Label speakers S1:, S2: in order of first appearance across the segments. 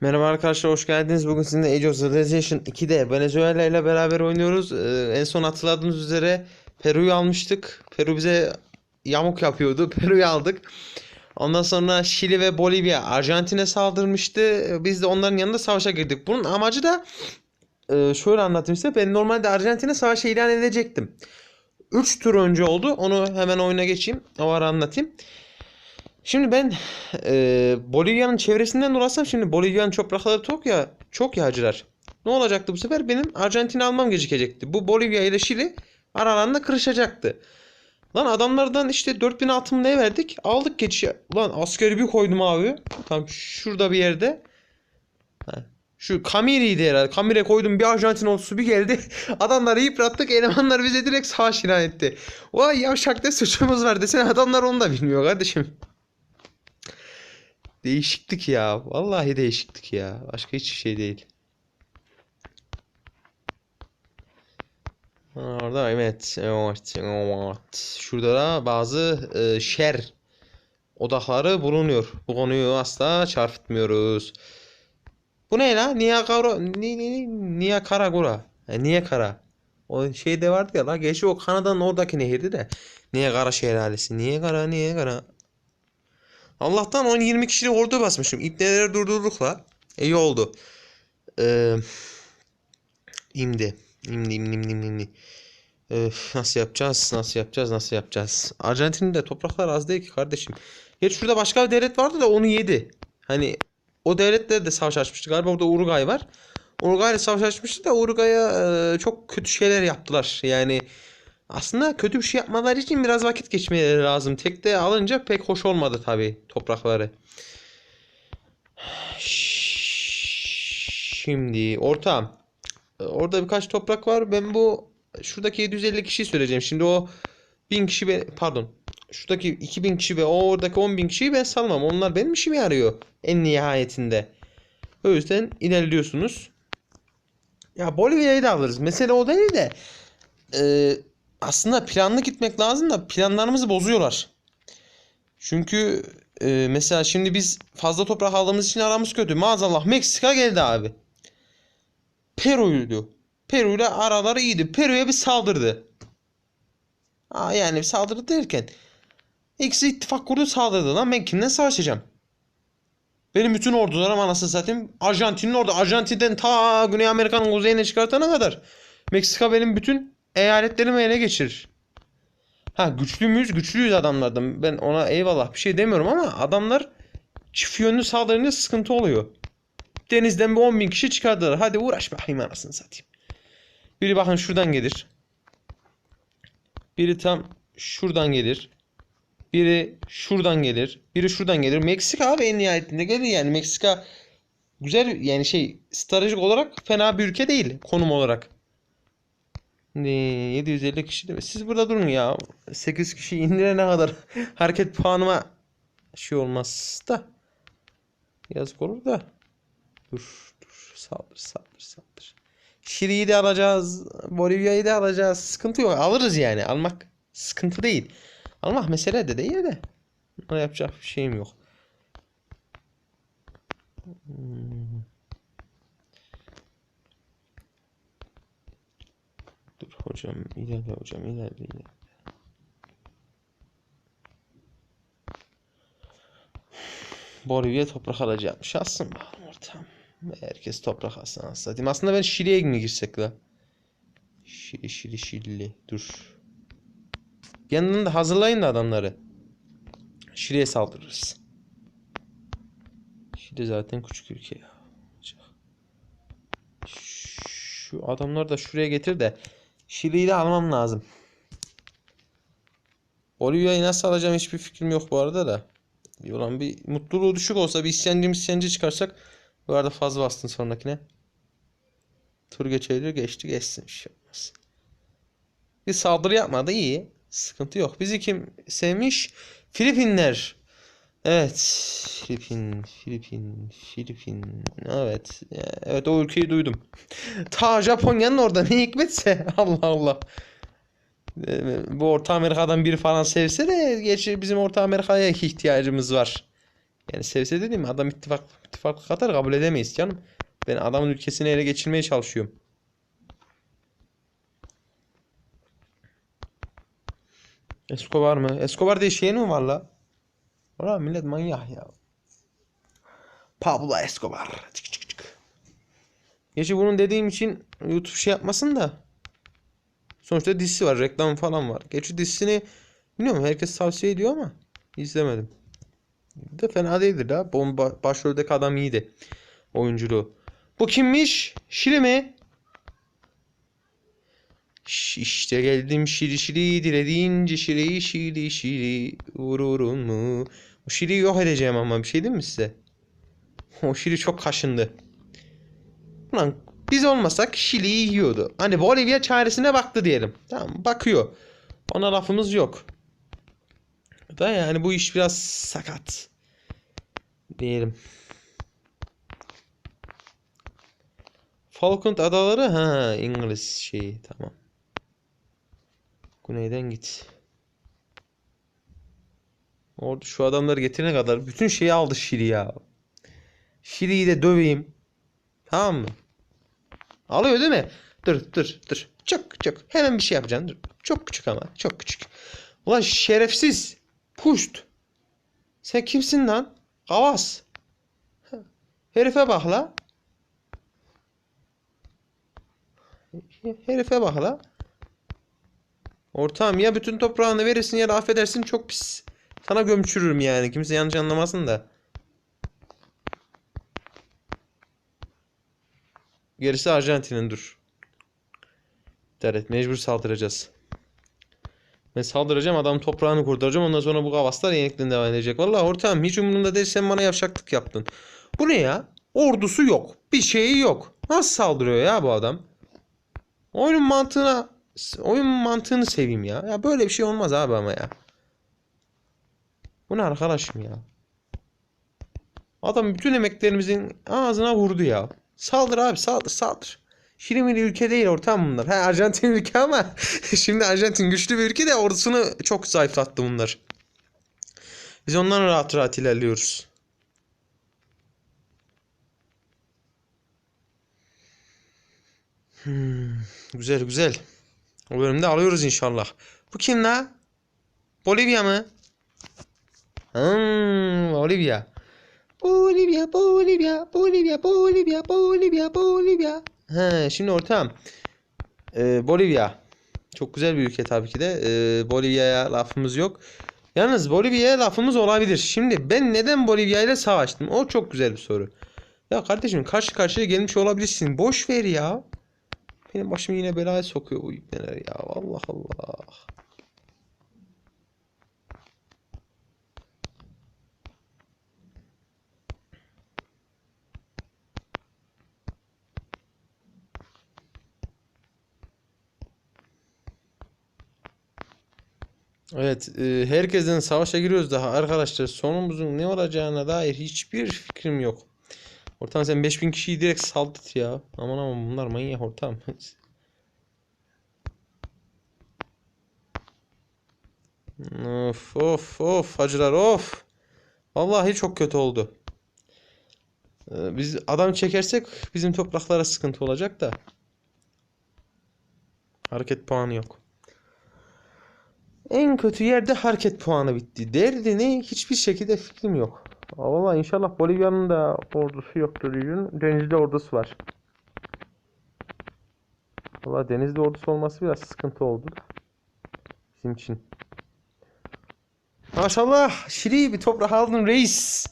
S1: Merhaba arkadaşlar hoş geldiniz. Bugün sizinle Age of Civilization 2'de Venezuela ile beraber oynuyoruz. Ee, en son hatırladığınız üzere Peru'yu almıştık. Peru bize yamuk yapıyordu. Peru'yu aldık. Ondan sonra Şili ve Bolivya Arjantin'e saldırmıştı. Biz de onların yanında savaşa girdik. Bunun amacı da e, şöyle anlatayım size. Ben normalde Arjantin'e savaşı ilan edecektim. 3 tur önce oldu. Onu hemen oyuna geçeyim. O ara anlatayım. Şimdi ben e, Bolivya'nın çevresinden dolaşsam şimdi Bolivya'nın toprakları çok ya çok yağcılar. Ne olacaktı bu sefer? Benim Arjantin'i almam gecikecekti. Bu Bolivya ile Şili aralarında kırışacaktı. Lan adamlardan işte 4000 altın ne verdik? Aldık geçiş. Lan askeri bir koydum abi. Tam şurada bir yerde. Ha, Şu Kamiri'ydi herhalde. Kamire koydum bir Arjantin ordusu bir geldi. Adamları yıprattık. Elemanlar bize direkt savaş ilan etti. Vay yavşak ne suçumuz var desene adamlar onu da bilmiyor kardeşim. Değişiklik ya. Vallahi değişiklik ya. Başka hiçbir şey değil. Orada evet. Evet. Evet. Şurada da bazı e, şer odakları bulunuyor. Bu konuyu asla çarpıtmıyoruz. Bu ne la? Niagara ni, ni, Niagaragura. E, Niagara. O şey de vardı ya la. Gerçi o Kanada'nın oradaki nehirdi de. Niagara şelalesi. Niagara, Niagara. Allah'tan 10-20 kişilik ordu basmışım. İpneleri durdurduk la. İyi oldu. Ee, imdi. İmdi, imdi, imdi, imdi. Öf, nasıl yapacağız? Nasıl yapacağız? Nasıl yapacağız? Arjantin'in de topraklar az değil ki kardeşim. Geç şurada başka bir devlet vardı da onu yedi. Hani o devletler de savaş açmıştı. Galiba orada Uruguay var. Uruguay ile savaş açmıştı da Uruguay'a e, çok kötü şeyler yaptılar. Yani aslında kötü bir şey yapmaları için biraz vakit geçmeleri lazım. Tek de alınca pek hoş olmadı tabii toprakları. Şimdi ortağım. e, Orada birkaç toprak var. Ben bu şuradaki 750 kişiyi söyleyeceğim. Şimdi o 1000 kişi be- pardon. Şuradaki 2000 kişi ve o oradaki 10.000 kişiyi ben salmam. Onlar benim işime yarıyor en nihayetinde. O yüzden ilerliyorsunuz. Ya Bolivya'yı da alırız. Mesele o değil de e, aslında planlı gitmek lazım da planlarımızı bozuyorlar. Çünkü e, mesela şimdi biz fazla toprak aldığımız için aramız kötü. Maazallah Meksika geldi abi. Peru'ydu. Peru ile araları iyiydi. Peru'ya bir saldırdı. Aa, yani bir saldırdı derken ikisi ittifak kurdu saldırdı lan ben kimle savaşacağım? Benim bütün ordularım anasını satayım. Arjantin'in ordu. Arjantin'den ta Güney Amerika'nın kuzeyine çıkartana kadar. Meksika benim bütün eyaletlerimi ele geçirir. Ha güçlü müyüz? Güçlüyüz adamlardan. Ben ona eyvallah bir şey demiyorum ama adamlar çift yönlü saldırınca sıkıntı oluyor. Denizden bir 10 bin kişi çıkardılar. Hadi uğraş bakayım anasını satayım. Biri bakın şuradan gelir. Biri tam şuradan gelir. Biri şuradan gelir. Biri şuradan gelir. Meksika abi en nihayetinde gelir yani. Meksika güzel yani şey stratejik olarak fena bir ülke değil konum olarak. Ne 750 kişi değil mi? Siz burada durun ya. 8 kişi indirene kadar hareket puanıma şey olmaz da. Yazık olur da. Dur dur saldır saldır saldır. Şili'yi de alacağız. Bolivya'yı da alacağız. Sıkıntı yok. Alırız yani. Almak sıkıntı değil. Almak mesele de değil de. Ona yapacak bir şeyim yok. Hmm. Dur hocam ilerle hocam ilerle ilerle. Bolivya toprak alacağım. Şansım bakalım ortam. Herkes toprak alsın satayım. Aslında ben Şili'ye mi girsek la? Şili Şili Şili. Dur. Yanında hazırlayın da adamları. Şili'ye saldırırız. Şili zaten küçük ülke ya. Şu adamları da şuraya getir de Şili'yi de almam lazım. Bolivya'yı nasıl alacağım hiçbir fikrim yok bu arada da. Ulan bir mutluluğu düşük olsa bir isyancı isyancı çıkarsak bu arada fazla bastın sonrakine. Tur geçebilir geçti geçsin bir şey olmaz. Bir saldırı yapmadı iyi. Sıkıntı yok. Bizi kim sevmiş? Filipinler. Evet. Filipin, Filipin, Filipin. Evet. Evet o ülkeyi duydum. Ta Japonya'nın orada ne hikmetse. Allah Allah. Ee, Bu Orta Amerika'dan biri falan sevse de gerçi bizim Orta Amerika'ya ihtiyacımız var. Yani sevse dedim adam ittifak ittifaklık atar kabul edemeyiz canım. Ben adamın ülkesini ele geçirmeye çalışıyorum. Escobar mı? Escobar diye şey mi var la? Valla millet manyak ya. Pablo Escobar. Çık çık çık. Gerçi bunun dediğim için YouTube şey yapmasın da. Sonuçta dizisi var, reklam falan var. Gerçi dizisini bilmiyorum herkes tavsiye ediyor ama izlemedim. De fena değildir ha. Bomba başroldeki adam iyiydi. Oyunculuğu. Bu kimmiş? Şiri mi? İşte geldim şiri şiri dilediğince şiri şiri şiri vururun mu? O şiri yok edeceğim ama bir şey değil mi size? O şiri çok kaşındı. Ulan biz olmasak Şili'yi yiyordu. Hani Bolivya çaresine baktı diyelim. Tamam bakıyor. Ona lafımız yok. Da yani bu iş biraz sakat. Diyelim. Falkland Adaları ha İngiliz şeyi tamam. Güneyden git. Orada şu adamları getirene kadar bütün şeyi aldı Şili ya. Şili'yi de döveyim. Tamam mı? Alıyor değil mi? Dur dur dur. Çok çok. Hemen bir şey yapacaksın. Dur. Çok küçük ama. Çok küçük. Ulan şerefsiz. Puşt. Sen kimsin lan? Kavas. Herife bak la. Herife bak la. Ortağım ya bütün toprağını verirsin ya da affedersin çok pis. Sana gömçürürüm yani. Kimse yanlış anlamasın da. Gerisi Arjantin'in dur. Evet mecbur saldıracağız. Ben saldıracağım adam toprağını kurtaracağım ondan sonra bu kavaslar yenikten devam edecek. Vallahi ortağım hiç umurumda değil sen bana yavşaklık yaptın. Bu ne ya? Ordusu yok. Bir şeyi yok. Nasıl saldırıyor ya bu adam? Oyunun mantığına oyun mantığını seveyim ya. Ya böyle bir şey olmaz abi ama ya. Bu ne arkadaşım ya? Adam bütün emeklerimizin ağzına vurdu ya. Saldır abi saldır saldır. Şirin bir ülke değil ortam bunlar. Ha Arjantin ülke ama şimdi Arjantin güçlü bir ülke de ordusunu çok zayıflattı bunlar. Biz ondan rahat rahat ilerliyoruz. Hmm, güzel güzel. O bölümde alıyoruz inşallah. Bu kim la? Bolivya mı? Hmm, Bolivya. Bolivya, Bolivya, Bolivya, Bolivya, Bolivya, Bolivya. He, şimdi ortağım. Ee, Bolivya. Çok güzel bir ülke tabii ki de. Ee, Bolivya'ya lafımız yok. Yalnız Bolivya'ya lafımız olabilir. Şimdi ben neden Bolivya ile savaştım? O çok güzel bir soru. Ya kardeşim karşı karşıya gelmiş olabilirsin. Boş ver ya. Benim başımı yine belaya sokuyor bu ibneler ya. Allah Allah. Evet, e, herkesten savaşa giriyoruz daha arkadaşlar. Sonumuzun ne olacağına dair hiçbir fikrim yok. Ortam sen 5000 kişiyi direkt saldıt ya. Aman aman bunlar manyak ortam. Of of of hacılar of. Vallahi çok kötü oldu. Ee, Biz adam çekersek bizim topraklara sıkıntı olacak da. Hareket puanı yok. En kötü yerde hareket puanı bitti. Derdi ne? Hiçbir şekilde fikrim yok. Aa, Vallahi inşallah Bolivya'nın da ordusu yoktur diyorum. Denizli ordusu var. Valla denizli ordusu olması biraz sıkıntı oldu. Bizim için. Maşallah Şiri bir toprak aldın reis.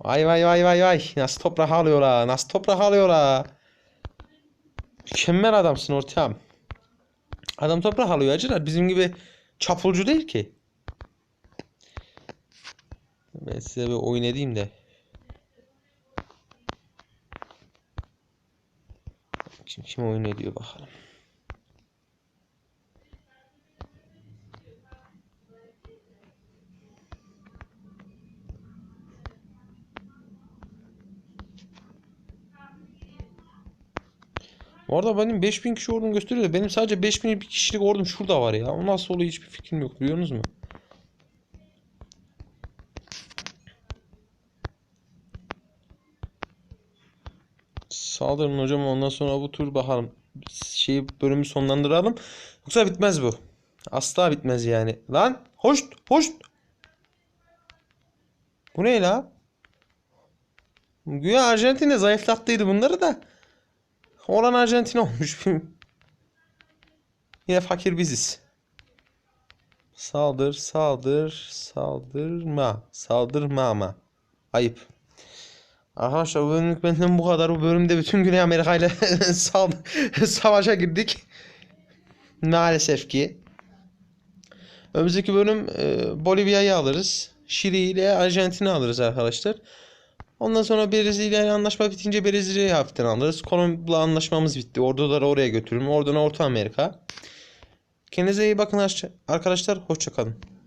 S1: Vay vay vay vay vay. Nasıl toprak alıyorlar? Nasıl toprak alıyorlar? Mükemmel adamsın ortağım. Adam toprak alıyor acılar. Bizim gibi çapulcu değil ki. Ben size bir oyun edeyim de. Kim kim oyun ediyor bakalım. Orada benim 5000 kişi ordum gösteriyor da benim sadece 5000 bir kişilik ordum şurada var ya. O nasıl oluyor hiçbir fikrim yok biliyorsunuz mu? Saldırın hocam ondan sonra bu tur bakalım. Şeyi bölümü sonlandıralım. Yoksa bitmez bu. Asla bitmez yani. Lan hoş hoş. Bu ne la? Güya Arjantin'e zayıflattıydı bunları da. Olan Arjantin olmuş. Yine fakir biziz. Saldır, saldır, saldırma. Saldırma ama. Ayıp. Arkadaşlar bu bölümlük benden bu kadar. Bu bölümde bütün Güney Amerika ile savaşa girdik. Maalesef ki. Önümüzdeki bölüm e, Bolivya'yı alırız. Şili ile Arjantin'i alırız arkadaşlar. Ondan sonra Brezilya ile anlaşma bitince Brezilya'yı hafiften alırız. Kolombiya'la anlaşmamız bitti. Orduları oraya götürürüm. Oradan Orta Amerika. Kendinize iyi bakın arkadaşlar. Hoşçakalın.